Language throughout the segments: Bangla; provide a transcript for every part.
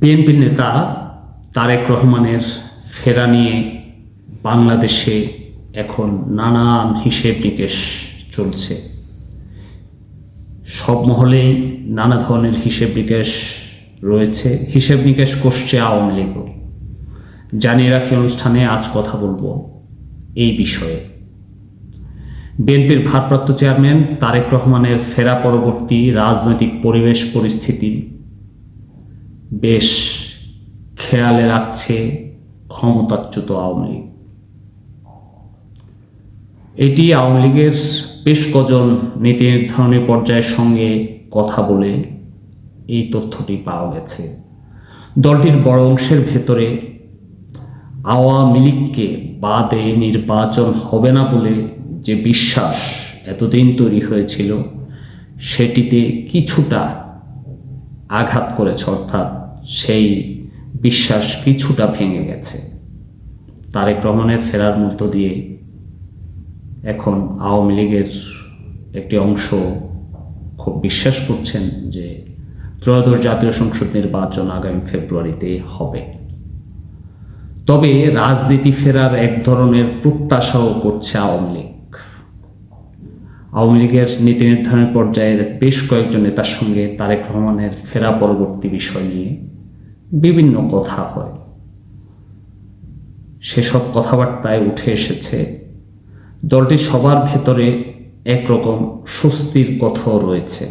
বিএনপি নেতা তারেক রহমানের ফেরা নিয়ে বাংলাদেশে এখন নানান হিসেব নিকেশ চলছে। সব মহলেই নানা ধরনের হিসেব নিকেশ রয়েছে। হিসেব নিকেশ করছে আওয়ামী লীগও জানিয়ে রাখি অনুষ্ঠানে আজ কথা বলব এই বিষয়ে। বিএনপির ভারপ্রাপ্ত চেয়ারম্যান তারেক রহমানের ফেরা পরবর্তী রাজনৈতিক পরিবেশ পরিস্থিতি বেশ খেয়ালে রাখছে ক্ষমতাচ্যুত আওয়ামী লীগ। এটি আওয়ামী লীগের বেশ কজন নীতি নির্ধারণী পর্যায়ের সঙ্গে কথা বলে এই তথ্যটি পাওয়া গেছে। দলটির বড় অংশের ভেতরে আওয়ামী লীগকে বাদে নির্বাচন হবে না বলে যে বিশ্বাস এতদিন তৈরি হয়েছিল, সেটিতে কিছুটা আঘাত করেছে, অর্থাৎ সেই বিশ্বাস কিছুটা ভেঙে গেছে। তারেক রহমানের ফেরার মধ্য দিয়ে এখন আওয়ামী লীগের একটি অংশ খুব বিশ্বাস করছেন যে ত্রয়োদশ জাতীয় সংসদ নির্বাচন আগামী ফেব্রুয়ারিতে হবে। তবে রাজনীতি ফেরার এক ধরনের প্রত্যাশাও করছে আওয়ামী লীগ। আওয়ামী লীগের নীতি নির্ধারণ পর্যায়ের বেশ কয়েকজন নেতার সঙ্গে তারেক রহমানের ফেরা পরবর্তী বিষয় নিয়ে বিভিন্ন কথা হয়। সেসব কথাবার্তায় উঠে এসেছে, দলটির সবার ভেতরে একরকম স্বস্তির কথাও রয়েছে।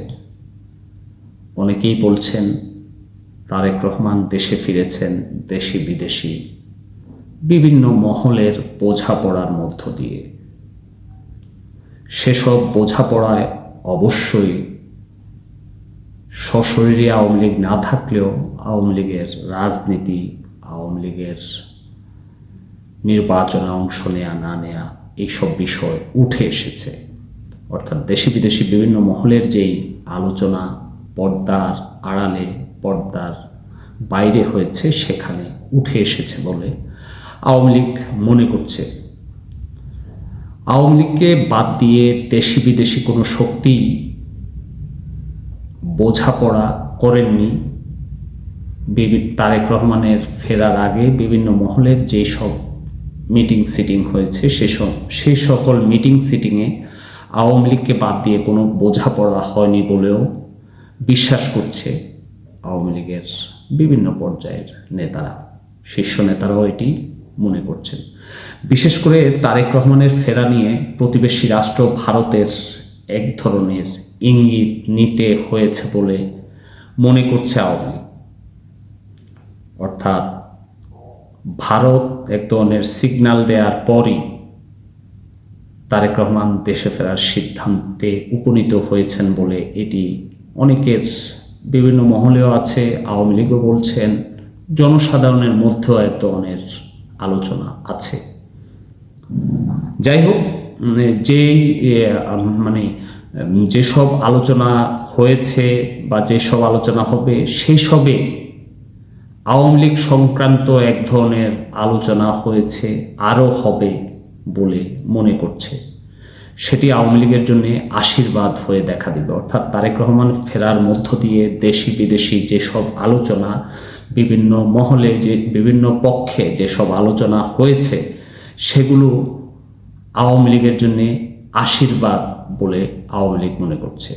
অনেকেই বলছেন, তারেক রহমান দেশে ফিরেছেন দেশি বিদেশি, বিভিন্ন মহলের বোঝাপড়ার মধ্য দিয়ে। সেসব বোঝাপড়ায় অবশ্যই সশরীরে আওয়ামী লীগ না থাকলেও আওয়ামী লীগের রাজনীতি, আওয়ামী লীগের নির্বাচনে অংশ নেয়া, না নেয়া, এইসব বিষয় উঠে এসেছে। অর্থাৎ দেশি বিদেশি বিভিন্ন মহলের যেই আলোচনা, পর্দার আড়ালে পর্দার বাইরে হয়েছে, সেখানে উঠে এসেছে বলে আওয়ামী লীগ মনে করছে। আওয়ামী লীগকে বাদ দিয়ে দেশি বিদেশি কোনো শক্তি বোঝাপড়া করেননি বিভি- তারেক রহমানের ফেরার আগে বিভিন্ন মহলের যেই সব মিটিং সিটিং হয়েছে সেসব সেই সকল মিটিং সিটিংয়ে আওয়ামী লীগকে বাদ দিয়ে কোনো বোঝাপড়া হয়নি বলেও বিশ্বাস করছে আওয়ামী লীগের বিভিন্ন পর্যায়ের নেতারা, শীর্ষ নেতারাও এটি মনে করছেন। বিশেষ করে তারেক রহমানের ফেরা নিয়ে প্রতিবেশী রাষ্ট্র ভারতের এক ধরনের ইঙ্গিত নিতে হয়েছে বলে মনে করছে আওয়ামী অর্থাৎ ভারত এক ধরনের সিগন্যাল দেওয়ার পরই তারেক রহমান দেশে ফেরার সিদ্ধান্তে উপনীত হয়েছেন বলে এটি অনেকের বিভিন্ন মহলেও আছে, আওয়ামী লীগও বলছেন। জনসাধারণের মধ্যেও এক ধরনের আলোচনা আছে। যাই হোক যেই মানে উম, যেসব আলোচনা হয়েছে বা যেসব আলোচনা হবে সেই সবে আওয়ামী লীগ সংক্রান্ত এক ধরনের আলোচনা হয়েছে আরও হবে বলে মনে করছে। সেটি আওয়ামী লীগের জন্য আশীর্বাদ হয়ে দেখা দিবে। অর্থাৎ তারেক রহমান ফেরার মধ্য দিয়ে দেশি বিদেশি যেসব আলোচনা বিভিন্ন মহলে যে বিভিন্ন পক্ষে যেসব আলোচনা হয়েছে, সেগুলো আওয়ামী লীগের জন্য আশীর্বাদ বলে আওয়ামী লীগ মনে করছে।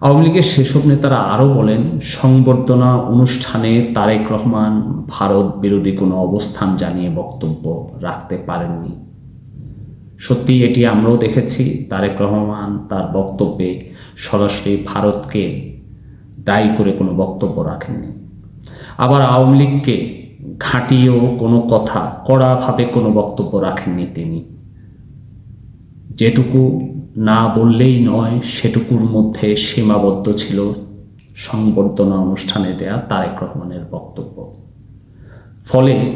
আওয়ামী লীগের সেসব নেতারা আরও বলেন, সংবর্ধনা অনুষ্ঠানে তারেক রহমান ভারত বিরোধী কোনো অবস্থান জানিয়ে বক্তব্য রাখতে পারেননি। সত্যি এটি আমরাও দেখেছি, তারেক রহমান তার বক্তব্যে সরাসরি ভারতকে দায়ী করে কোনো বক্তব্য রাখেননি। আবার আওয়ামী লীগকে ঘাঁটিয়েও কোনো কথা, কড়াভাবে কোনো বক্তব্য রাখেননি তিনি। যেটুকু না বললেই নয়, সেটুকুর মধ্যে সীমাবদ্ধ ছিল সংবর্ধনা অনুষ্ঠানে দেয়া তারেক রহমানের বক্তব্য। ফলে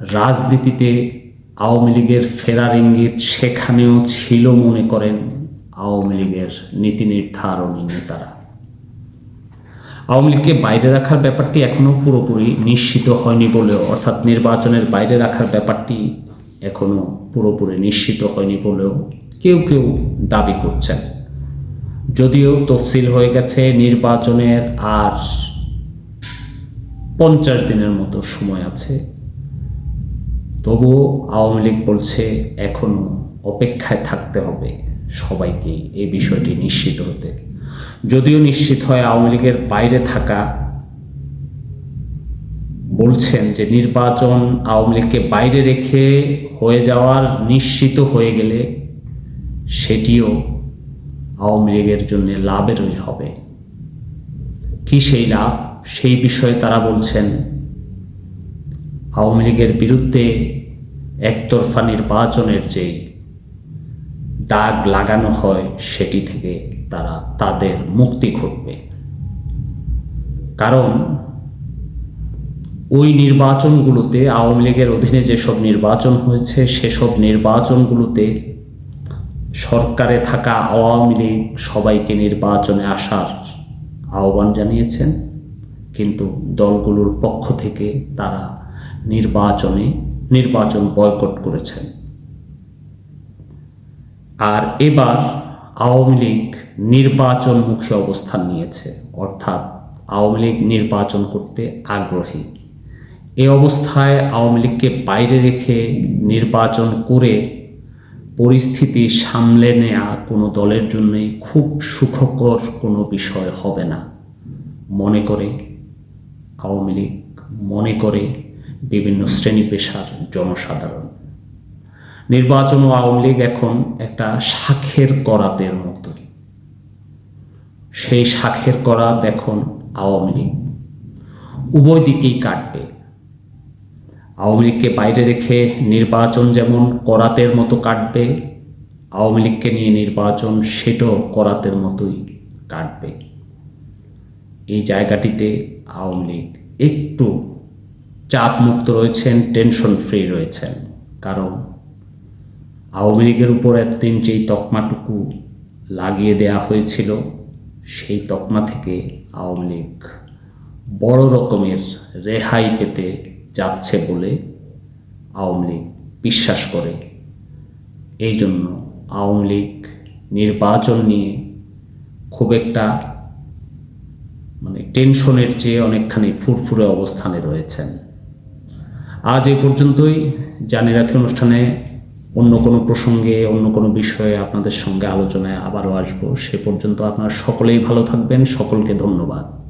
রাজনীতিতে আওয়ামী লীগের ফেরার ইঙ্গিত সেখানেও ছিল মনে করেন আওয়ামী লীগের নীতি নির্ধারণী নেতারা। আওয়ামী লীগকে বাইরে রাখার ব্যাপারটি এখনও পুরোপুরি নিশ্চিত হয়নি বলেও, অর্থাৎ নির্বাচনের বাইরে রাখার ব্যাপারটি এখনও পুরোপুরি নিশ্চিত হয়নি বলেও কেউ কেউ দাবি করছেন। যদিও তফসিল হয়ে গেছে, নির্বাচনের আর পঞ্চাশ দিনের মতো সময় আছে। তবুও আওয়ামী লীগ বলছে, এখনও অপেক্ষায় থাকতে হবে সবাইকে এই বিষয়টি নিশ্চিত হতে। যদিও নিশ্চিত হয় আওয়ামী লীগের বাইরে থাকা বলছেন যে নির্বাচন আওয়ামী লীগকে বাইরে রেখে হয়ে যাওয়ার নিশ্চিত হয়ে গেলে সেটিও আওয়ামী লীগের জন্য লাভেরই হবে। কি সেই লাভ? সেই বিষয়ে তারা বলছেন, আওয়ামী লীগের বিরুদ্ধে একতরফা নির্বাচনের যে দাগ লাগানো হয় সেটি থেকে তারা তাদের মুক্তি ঘটবে। কারণ ওই নির্বাচনগুলোতে আওয়ামী লীগের অধীনে যেসব নির্বাচন হয়েছে, সেসব নির্বাচনগুলোতে সরকারে থাকা আওয়ামী লীগ সবাইকে নির্বাচনে আসার আহ্বান জানিয়েছেন। কিন্তু দলগুলোর পক্ষ থেকে তারা নির্বাচনে নির্বাচন বয়কট করেছেন। আর এবার আওয়ামী লীগ নির্বাচনমুখী অবস্থান নিয়েছে, অর্থাৎ আওয়ামী লীগ নির্বাচন করতে আগ্রহী। এ অবস্থায় আওয়ামী লীগকে বাইরে রেখে নির্বাচন করে পরিস্থিতি সামলে নেওয়া কোনো দলের জন্যই খুব সুখকর কোনো বিষয় হবে না। মনে করে, আওয়ামী লীগ মনে করে বিভিন্ন শ্রেণি পেশার জনসাধারণ। নির্বাচন ও আওয়ামী লীগ এখন একটা শাখের করাতের মতো সেই শাখের করাত এখন আওয়ামী লীগ। উভয় দিকেই কাটবে। আওয়ামী লীগকে বাইরে রেখে নির্বাচন যেমন করাতের মতো কাটবে, আওয়ামী লীগকে নিয়ে নির্বাচন সেটাও করাতের মতোই কাটবে। এই জায়গাটিতে আওয়ামী লীগ একটু চাপ মুক্ত রয়েছেন, টেনশন ফ্রি রয়েছেন। কারণ আওয়ামী লীগের উপর এতদিন যেই তকমাটুকু লাগিয়ে দেয়া হয়েছিল, সেই তকমা থেকে আওয়ামী লীগ বড় রকমের রেহাই পেতে যাচ্ছে বলে আওয়ামী লীগ বিশ্বাস করে। এই জন্য আওয়ামী লীগ নির্বাচন নিয়ে খুব একটা মানে টেনশনের চেয়ে অনেকখানি ফুরফুরে অবস্থানে রয়েছেন। আজ এই পর্যন্তই। জানি রাখি অনুষ্ঠানে অন্য কোনো প্রসঙ্গে, অন্য কোনো বিষয়ে আপনাদের সঙ্গে আলোচনায় আবারও আসব। সে পর্যন্ত আপনারা সকলেই ভালো থাকবেন। সকলকে ধন্যবাদ।